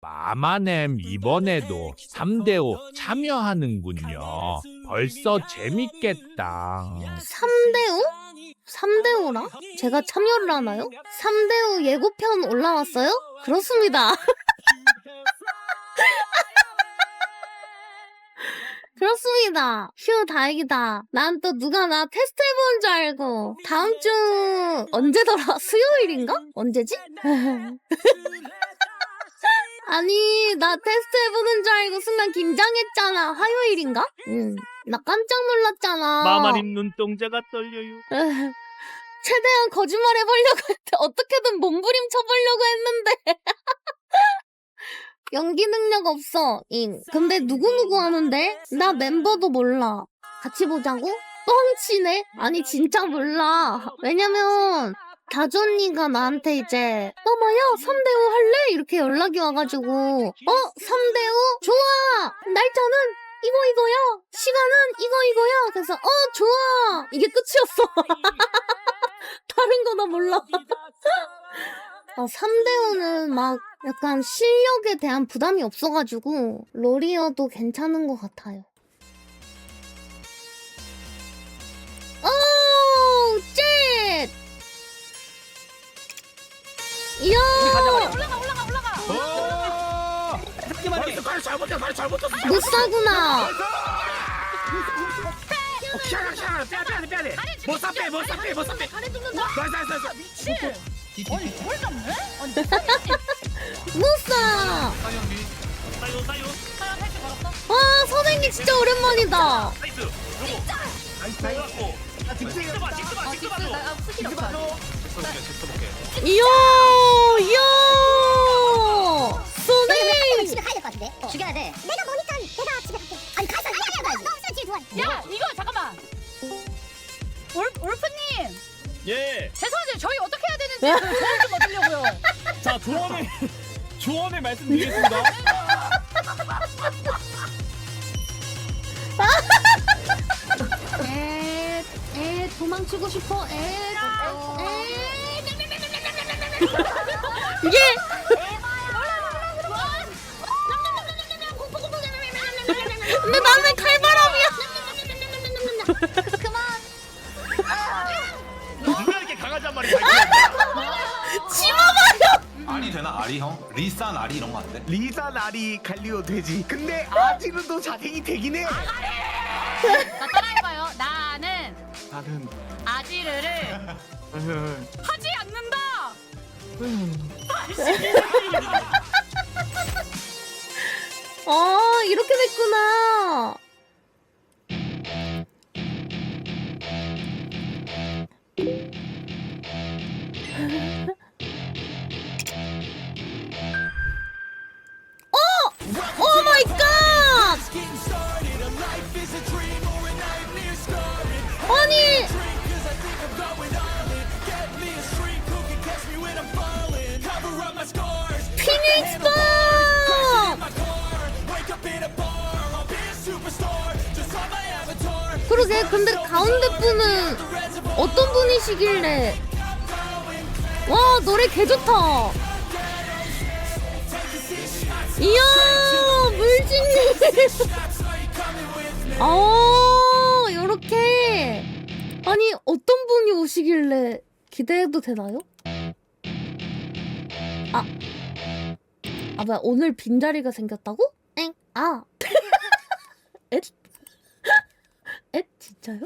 마마넴 이번에도 3대5 참여하는군요. 벌써 재밌겠다. 3대5? 3대5라? 제가 참여를 하나요? 3대5 예고편 올라왔어요? 그렇습니다. 그렇습니다. 휴, 다행이다. 난 또 누가 나 테스트 해보는 줄 알고. 다음 주, 언제더라? 수요일인가? 언제지? 아니, 나 테스트 해보는 줄 알고 순간 긴장했잖아. 화요일인가? 응. 나 깜짝 놀랐잖아. 마마님 눈동자가 떨려요. 에휴, 최대한 거짓말 해보려고 했는데 어떻게든 몸부림 쳐보려고 했는데 연기 능력 없어 잉 근데 누구누구 하는데? 나 멤버도 몰라 같이 보자고? 뻥치네? 아니 진짜 몰라 왜냐면 다존이가 나한테 이제 어마야 3대5 할래? 이렇게 연락이 와가지고 어? 3대5? 좋아! 날짜는 이거 이거야 시간은 이거 이거야 그래서 어 좋아 이게 끝이었어 다른 거 나 몰라 아, 3대5는 막 약간 실력에 대한 부담이 없어가지고 롤이어도 괜찮은 것 같아요 이야 못 사구나. 못 사! 사요 사요. 와 선생님 진짜 오랜만이다 직스 봐 직스 봐 직스봐. 이야 이야 선생님 집에 가야 될 것 같은데. 죽여야 돼. 내가 뭐니까 내가 집에 갈게. 아니 가서 이야기해 봐야지. 너 없으면 집에. 야 이거 잠깐만. 올, 올프님. 예. 죄송한데 저희 어떻게 해야 되는지 그 조언 좀 얻으려고요. 자 조언을 조언을 말씀드리겠습니다. 도망치고 싶어 에, 에. 이게 근데 나는 칼바람이야 누가 이렇게 한 마리 가 알이 되나 알이 형? 리산 알이 이런 거 안 돼? 리사 나리 갈리오 되지. 근데 아지는 또 자생이 되긴 해. 나는 아지르를 하지 않는다! 아 이렇게 됐구나 피닉스 bomb! 그러게 근데 가운데 분은 어떤 분이시길래 와 노래 개 좋다 이야 물진님 아 요렇게 아니 어떤 분이 오시길래 기대해도 되나요? 아 뭐야 오늘 빈자리가 생겼다고? 엥? 아 엣? 에? 진짜요?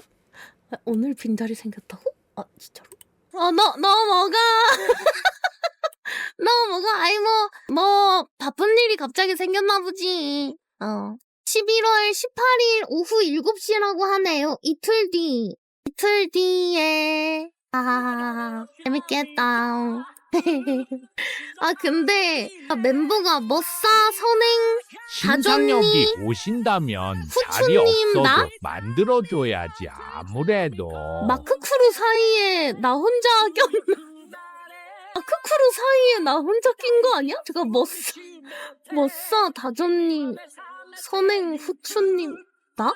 아, 오늘 빈자리 생겼다고? 아 진짜로? 아너너 뭐가? 너 뭐가? 아이 뭐뭐 바쁜 일이 갑자기 생겼나 보지. 어. 11월 18일 오후 7시라고 하네요. 이틀 뒤. 이틀 뒤에 아 재밌겠다. 아 근데 아, 멤버가 머싸 선행 신상혁이 다정님, 오신다면 자리 후추님, 없어도 나? 만들어줘야지 아무래도. 마크크루 사이에 나 혼자 꼈나? 마크크루 사이에 나 혼자 낀 거 아니야? 제가 머싸, 머싸 다전님, 선행 후추님, 나?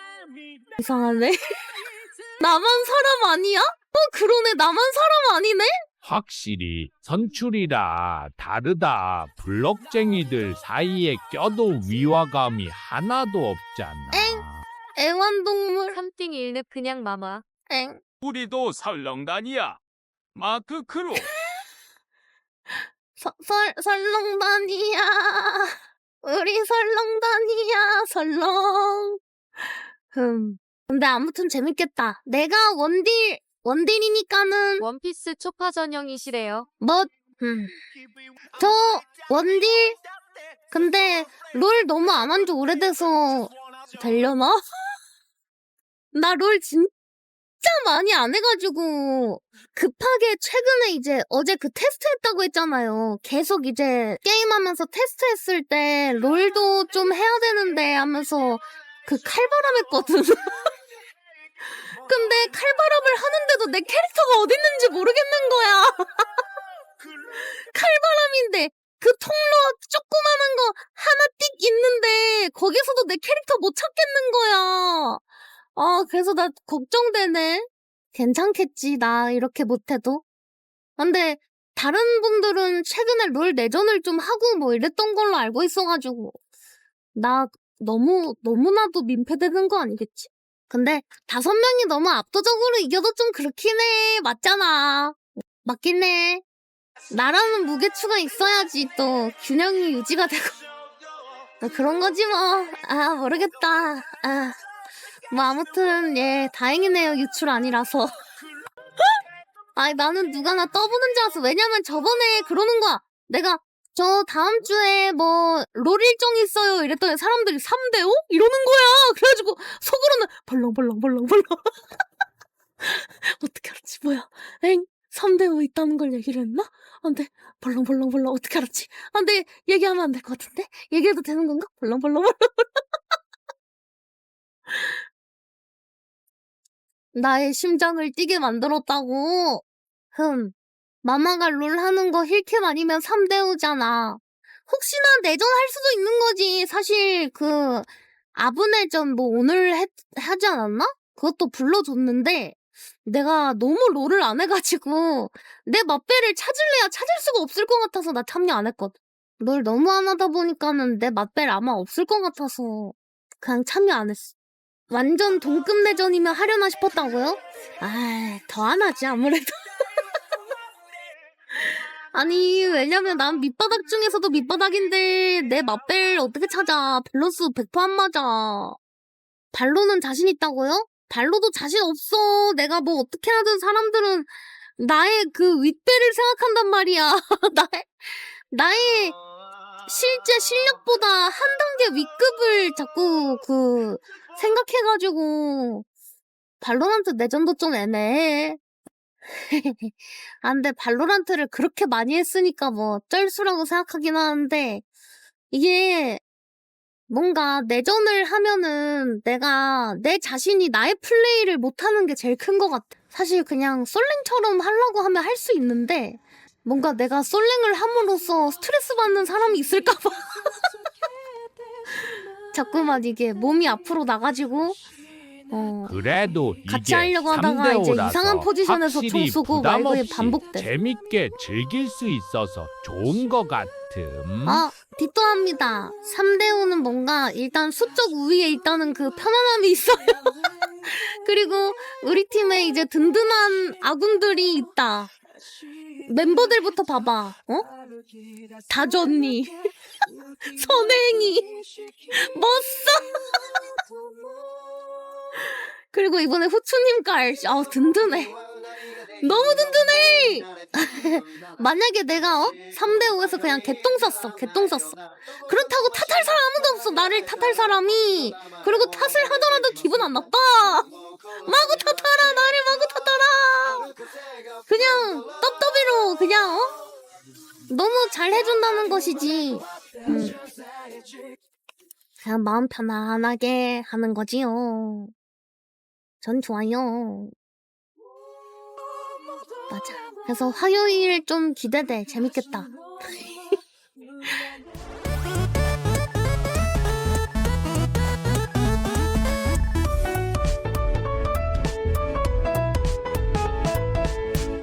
이상하네. 나만 사람 아니야? 어, 그러네. 나만 사람 아니네? 확실히 선출이라 다르다. 블럭쟁이들 사이에 껴도 위화감이 하나도 없잖아. 애완동물. 삼띵 일늪 그냥 마마. 엥. 우리도 설렁단이야. 마크 크루. 서, 설, 설렁단이야. 우리 설렁단이야, 설렁. 흠. 근데 아무튼 재밌겠다. 내가 원딜, 원딜이니까는, 원피스 초파 전형이시래요. 뭐, 음. 저, 원딜? 근데, 롤 너무 안 한 지 오래돼서, 되려나? 나 롤 진짜 많이 안 해가지고, 급하게 최근에 이제 어제 그 테스트 했다고 했잖아요. 계속 이제 게임하면서 테스트 했을 때, 롤도 좀 해야 되는데 하면서, 그 칼바람 했거든. 근데 칼바람을 하는데도 내 캐릭터가 어딨는지 모르겠는 거야. 칼바람인데 그 통로 조그마한 거 하나 띡 있는데 거기서도 내 캐릭터 못 찾겠는 거야. 아 그래서 나 걱정되네. 괜찮겠지 나 이렇게 못해도. 근데 다른 분들은 최근에 롤 내전을 좀 하고 뭐 이랬던 걸로 알고 있어가지고 나 너무 너무나도 민폐되는 거 아니겠지? 근데 다섯 명이 너무 압도적으로 이겨도 좀 그렇긴 해. 맞잖아. 맞긴 해. 나라는 무게추가 있어야지 또 균형이 유지가 되고. 뭐 그런 거지 뭐. 아, 모르겠다. 아. 뭐 아무튼 예, 다행이네요. 유출 아니라서. 아니 나는 누가 나 떠보는 줄 알았어. 왜냐면 저번에 그러는 거야. 내가 저 다음 주에 뭐 롤 일정 있어요 이랬더니 사람들이 3대5? 이러는 거야. 그래가지고 속으로는 벌렁벌렁벌렁벌렁. 어떻게 알았지? 뭐야? 엥? 3대5 있다는 걸 얘기를 했나? 안 돼. 벌렁벌렁벌렁. 어떻게 알았지? 안 돼. 얘기하면 안 될 것 같은데? 얘기해도 되는 건가? 벌렁벌렁벌렁. 나의 심장을 뛰게 만들었다고. 흠. 마마가 롤 하는 거 힐캠 아니면 3대5잖아. 혹시나 내전 할 수도 있는 거지. 사실 그 아브내전 뭐 오늘 했, 하지 않았나? 그것도 불러줬는데 내가 너무 롤을 안 해가지고 내 맛배를 찾을래야 찾을 수가 없을 것 같아서 나 참여 안 했거든. 롤 너무 안 하다 보니까는 내 맛배를 아마 없을 것 같아서 그냥 참여 안 했어. 완전 동급 내전이면 하려나 싶었다고요? 아, 더 안 하지 아무래도. 아니 왜냐면 난 밑바닥 중에서도 밑바닥인데 내 맛벨 어떻게 찾아? 밸런스 100%안 맞아. 발로는 자신 있다고요? 발로도 자신 없어. 내가 뭐 어떻게 하든 사람들은 나의 그 윗배를 생각한단 말이야. 나의 나의 실제 실력보다 한 단계 윗급을 자꾸 그 생각해가지고 발로란트 내전도 좀 애매해 아, 근데 발로란트를 그렇게 많이 했으니까 뭐 쩔수라고 생각하긴 하는데 이게 뭔가 내전을 하면은 내가 내 자신이 나의 플레이를 못하는 게 제일 큰 것 같아. 사실 그냥 솔랭처럼 하려고 하면 할 수 있는데 뭔가 내가 솔랭을 함으로써 스트레스 받는 사람이 있을까봐 자꾸만 이게 몸이 앞으로 나가지고 어 그래도 같이 이게 하려고 하다가 이제 3대5라서 이상한 포지션에서 총 확실히 쏘고 부담 말고에 없이 반복돼. 재밌게 즐길 수 있어서 좋은 것 같음. 어, 뒷도합니다. 3대5는 뭔가 일단 수적 우위에 있다는 그 편안함이 있어요. 그리고 우리 팀에 이제 든든한 아군들이 있다. 멤버들부터 봐봐. 어? 다전니, 선행이, 멋져. 그리고 이번에 후추님 깔. 아 든든해. 너무 든든해. 만약에 내가 어? 3대5에서 그냥 개똥 쌌어. 개똥 쌌어. 그렇다고 탓할 사람 아무도 없어. 나를 탓할 사람이. 그리고 탓을 하더라도 기분 안 나빠. 마구 탓하라. 나를 마구 탓하라. 그냥 떡더비로 그냥 어? 너무 잘 해준다는 것이지. 음. 그냥 마음 편안하게 하는 거지요. 전 좋아요. 맞아. 그래서 화요일 좀 기대돼. 재밌겠다.